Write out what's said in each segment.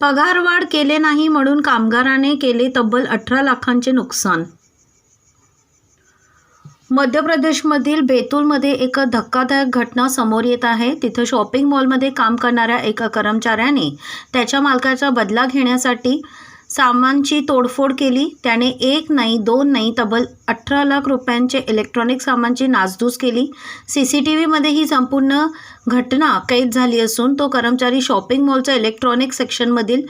पगारवाढ केले नाही म्हणून कामगाराने केले तब्बल अठरा लाखांचे नुकसान. मध्य प्रदेशमधील बेतूलमध्ये एक धक्कादायक घटना समोर येत आहे. तिथं शॉपिंग मॉलमध्ये काम करणाऱ्या एका कर्मचाऱ्याने त्याच्या मालकाचा बदला घेण्यासाठी सामानची तोडफोड केली. त्याने एक नाही दोन नाही तब्बल अठरा लाख रुपयांचे इलेक्ट्रॉनिक सामानची नासधूस केली. सी सी टी व्हीमध्ये ही संपूर्ण घटना कैद झाली असून तो कर्मचारी शॉपिंग मॉलच्या इलेक्ट्रॉनिक सेक्शनमधील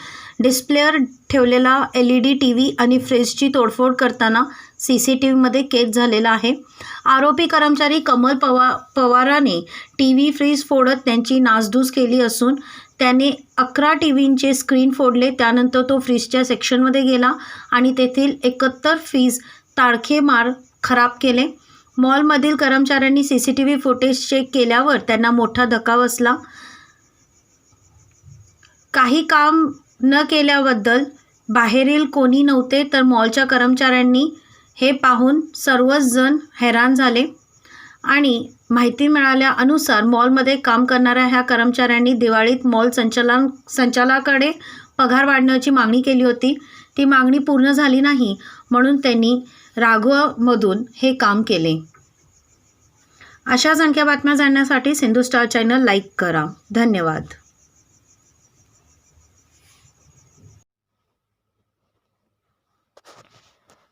डिस्प्लेअर ठेवलेला L E D T V आणि फ्रीजची तोडफोड करताना सी सी टी व्हीमध्ये कैद झालेला आहे. आरोपी कर्मचारी कमल पवा पवाराने टी व्ही फ्रीज फोडत त्यांची नासधूस केली असून त्याने अकरा टी व्हींचे स्क्रीन फोडले. त्यानंतर तो फ्रीजच्या सेक्शनमध्ये गेला आणि तेथील एकाहत्तर फीज ताडखे मार खराब केले. मॉलमधील कर्मचाऱ्यांनी C C T V footage check केल्यावर त्यांना मोठा धक्का बसला. काही काम न केल्याबद्दल बाहेरील कोणी नव्हते तर मॉलच्या कर्मचाऱ्यांनी हे पाहून सर्वच जण हैराण झाले. आणि माहिती मिळाल्यानुसार मॉलमध्ये काम करणाऱ्या ह्या कर्मचाऱ्यांनी दिवाळीत मॉल संचालन संचालकाकडे पगार वाढण्याची मागणी केली होती. ती मागणी पूर्ण झाली नाही म्हणून त्यांनी राघवमधून हे काम केले. अशाच आणख्या बातम्या जाणण्यासाठी सिंधू स्टार चॅनल लाईक करा. धन्यवाद.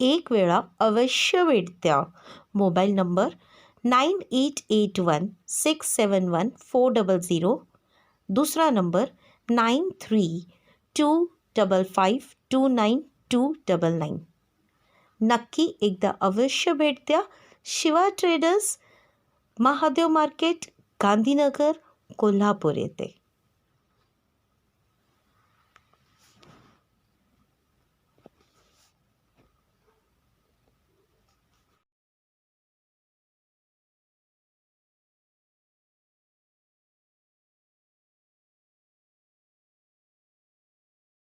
एक वेळा अवश्य भेट द्या mobile number nine eight eight one six seven one four double zero. दुसरा number nine three two double five two nine two double nine. नक्की एकदा अवश्य भेट द्या शिवा ट्रेडर्स महादेव मार्केट गांधीनगर, कोल्हापूर येथे